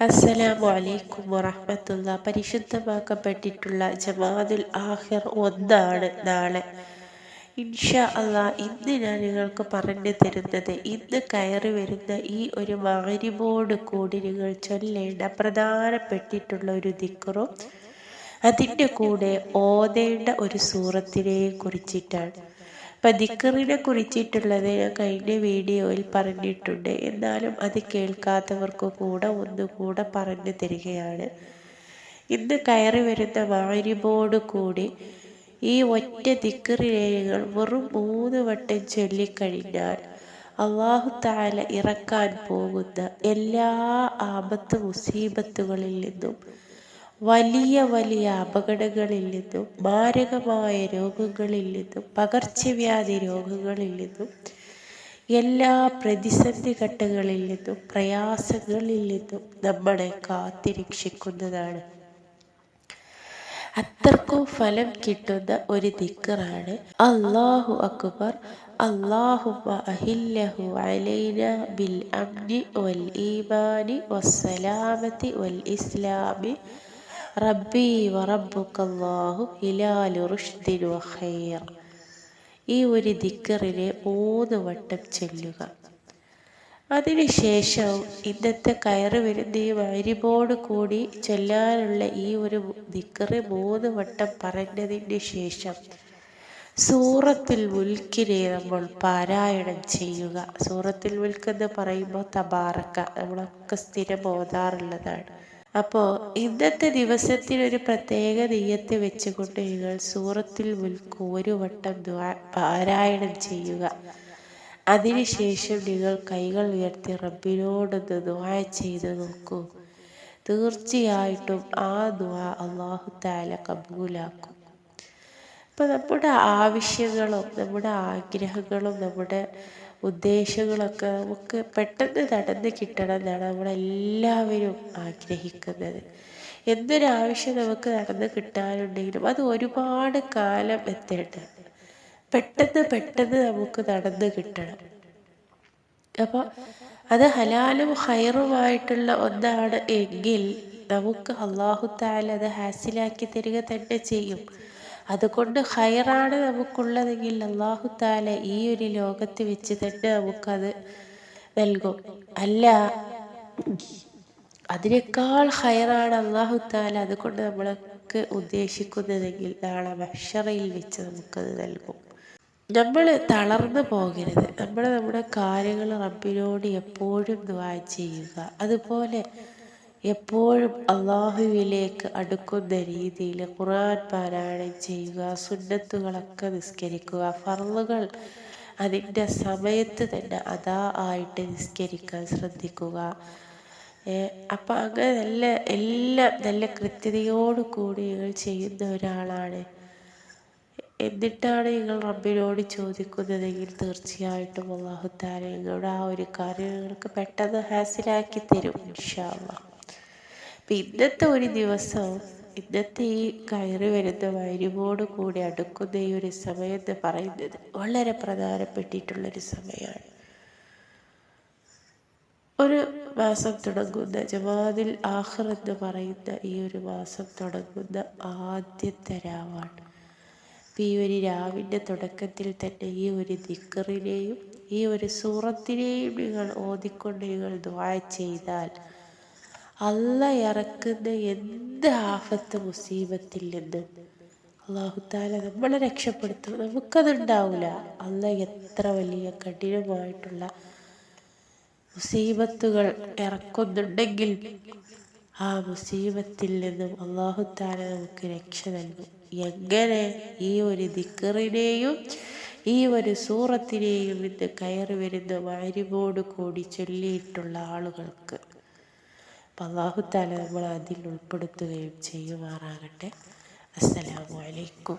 അസ്സലാമു അലൈക്കും വറഹമത്തുള്ള. പരിശുദ്ധമാക്കപ്പെട്ടിട്ടുള്ള ജമാദുൽ ആഹിർ ഒന്നാണ് നാളെ. ഇൻഷാ അള്ളാ ഇന്ന് ഞാൻ നിങ്ങൾക്ക് പറഞ്ഞു തരുന്നത് ഇന്ന് കയറി വരുന്ന ഈ ഒരു മാരിബോട് കൂടി നിങ്ങൾ ചൊല്ലേണ്ട പ്രധാനപ്പെട്ടിട്ടുള്ള ഒരു ദിക്കറും അതിന്റെ കൂടെ ഓതേണ്ട ഒരു സൂറത്തിനെ കുറിച്ചിട്ടാണ്. അപ്പം ദിക്കറിനെ കുറിച്ചിട്ടുള്ളത് ഞാൻ കഴിഞ്ഞ വീഡിയോയിൽ പറഞ്ഞിട്ടുണ്ട്. എന്നാലും അത് കേൾക്കാത്തവർക്ക് കൂടെ ഒന്നുകൂടെ പറഞ്ഞു തരികയാണ്. ഇന്ന് കയറി വരുന്ന വാരിമോട് കൂടി ഈ ഒറ്റ ദിക്കറിലേകൾ വെറും മൂന്ന് വട്ടം ചൊല്ലിക്കഴിഞ്ഞാൽ അള്ളാഹു താല ഇറക്കാൻ പോകുന്ന എല്ലാ ആപത്ത് മുസീബത്തുകളിൽ നിന്നും വലിയ വലിയ അപകടങ്ങളിൽ നിന്നും മാരകമായ രോഗങ്ങളിൽ നിന്നും പകർച്ചവ്യാധി രോഗങ്ങളിൽ നിന്നും എല്ലാ പ്രതിസന്ധി ഘട്ടങ്ങളിൽ നിന്നും പ്രയാസങ്ങളിൽ നിന്നും നമ്മളെ കാത്തിരക്ഷിക്കുന്നതാണ്. അത്രക്കും ഫലം കിട്ടുന്ന ഒരു ദിക്കറാണ് അള്ളാഹു അക്ബർ. അള്ളാഹു അഹില്ലഹു അലൈന ബിൽ വൽ വസ്സലാമത്തി വൽ ഇസ്ലാമി. റബ്ബി വറബുക്കല്ലാഹു ഹിലാലു റുഷ്ദിൻ വഖൈർ. ഈ ഒരു ദിക്കറിലെ ഓതുവട്ടം വട്ടം ചൊല്ലുക. അതിനുശേഷം ഇന്നത്തെ കയറ് വരുന്ന ഈ വരിപോട് കൂടി ചൊല്ലാനുള്ള ഈ ഒരു ദിക്കറ് മൂന്ന് വട്ടം പറഞ്ഞതിന് ശേഷം സൂറത്തിൽ മുൽക്കിനെ നമ്മൾ പാരായണം ചെയ്യുക. സൂറത്തിൽ മുൽക്ക് എന്ന് പറയുമ്പോൾ തബാറക്ക നമ്മളൊക്കെ സ്ഥിരം ഓതാറുള്ളതാണ്. അപ്പോൾ ഇന്നത്തെ ദിവസത്തിൽ ഒരു പ്രത്യേക നെയ്യത്ത് വെച്ചുകൊണ്ട് നിങ്ങൾ സൂറത്തിൽ മുൽക്ക് ഒരു വട്ടം പാരായണം ചെയ്യുക. അതിനുശേഷം നിങ്ങൾ കൈകൾ ഉയർത്തി റബ്ബിനോടൊന്ന് ദുആ ചെയ്ത് നോക്കൂ. തീർച്ചയായിട്ടും ആ ദുആ അള്ളാഹു താല കബൂലാക്കും. അപ്പം നമ്മുടെ ആവശ്യങ്ങളും നമ്മുടെ ആഗ്രഹങ്ങളും നമ്മുടെ ഉദ്ദേശങ്ങളൊക്കെ നമുക്ക് പെട്ടെന്ന് നടന്ന് കിട്ടണം എന്നാണ് നമ്മളെല്ലാവരും ആഗ്രഹിക്കുന്നത്. എന്തൊരാവശ്യം നമുക്ക് നടന്ന് കിട്ടാനുണ്ടെങ്കിലും അത് ഒരുപാട് കാലം എത്തേണ്ട പെട്ടെന്ന് പെട്ടെന്ന് നമുക്ക് നടന്ന് കിട്ടണം. അപ്പോൾ അത് ഹലാലും ഹൈറുമായിട്ടുള്ള ഒന്നാണ് എങ്കിൽ നമുക്ക് അള്ളാഹു താല അത് ഹാസിലാക്കി തരിക തന്നെ ചെയ്യും. അതുകൊണ്ട് ഹൈറാണ് നമുക്കുള്ളതെങ്കിൽ അള്ളാഹു താല ഈ ഒരു ലോകത്ത് വെച്ച് തന്നെ നമുക്കത് നൽകും. അല്ല അതിനേക്കാൾ ഹൈറാണ് അള്ളാഹു താല അതുകൊണ്ട് നമ്മൾക്ക് ഉദ്ദേശിക്കുന്നതെങ്കിൽ നാളെ ഭക്ഷറയിൽ വെച്ച് നമുക്കത് നൽകും. നമ്മൾ തളർന്നു പോകരുത്. നമ്മൾ നമ്മുടെ കാര്യങ്ങൾ റബ്ബിനോട് എപ്പോഴും ദ്വാ ചെയ്യുക. അതുപോലെ എപ്പോഴും അള്ളാഹുവിലേക്ക് അടുക്കുന്ന രീതിയിൽ ഖുർആൻ പാരായണം ചെയ്യുക സുന്നത്തുകളൊക്കെ നിസ്കരിക്കുക ഫർളുകൾ അതിന്റെ സമയത്ത് തന്നെ അതാ ആയിട്ട് നിസ്കരിക്കാൻ ശ്രദ്ധിക്കുക. അപ്പം അങ്ങനെ നല്ല എല്ലാം നല്ല കൃത്യതയോട് കൂടി നിങ്ങൾ ചെയ്യുന്ന ഒരാളാണ്. എന്നിട്ടാണ് നിങ്ങൾ റബ്ബിനോട് ചോദിക്കുന്നതെങ്കിൽ തീർച്ചയായിട്ടും അള്ളാഹു നിങ്ങളുടെ ആ ഒരു കാര്യം നിങ്ങൾക്ക് പെട്ടെന്ന് ഹാസിലാക്കി തരും ഇൻഷാ ഇന്നത്തെ ഒരു ദിവസം ഇന്നത്തെ ഈ കയറി വരുന്ന വരുവോട് കൂടി അടുക്കുന്ന ഈ ഒരു സമയം എന്ന് പറയുന്നത് വളരെ പ്രധാനപ്പെട്ടിട്ടുള്ളൊരു സമയമാണ്. ഒരു മാസം തുടങ്ങുന്ന ജമാദിൽ ആഹർ എന്ന് പറയുന്ന ഈ ഒരു മാസം തുടങ്ങുന്ന ആദ്യത്തെ രാവാണ്. ഈ ഒരു രാവിന്റെ തുടക്കത്തിൽ തന്നെ ഈ ഒരു ദിക്കറിനെയും ഈ ഒരു സൂറത്തിനെയും നിങ്ങൾ ഓതിക്കൊണ്ട് നിങ്ങൾ ദ്വായ ചെയ്താൽ അല്ല ഇറക്കുന്ന എന്ത് ആഫത്ത് മുസീബത്തിൽ നിന്ന് അള്ളാഹുത്താല നമ്മളെ രക്ഷപ്പെടുത്തും. നമുക്കതുണ്ടാവില്ല അല്ല എത്ര വലിയ കഠിനമായിട്ടുള്ള മുസീബത്തുകൾ ഇറക്കുന്നുണ്ടെങ്കിൽ ആ മുസീബത്തിൽ നിന്നും അള്ളാഹുത്താല നമുക്ക് രക്ഷ നൽകും. എങ്ങനെ? ഈ ഒരു ദിക്കറിനെയും ഈ ഒരു സൂറത്തിനെയും ഇന്ന് കയറി വരുന്ന വാരിമോട് കൂടി ചൊല്ലിയിട്ടുള്ള ആളുകൾക്ക്. അപ്പം അള്ളാഹുത്താല നമ്മൾ അതിൽ ഉൾപ്പെടുത്തുകയും ചെയ്യുമാറാകട്ടെ. അസ്സലാമു അലൈക്കും.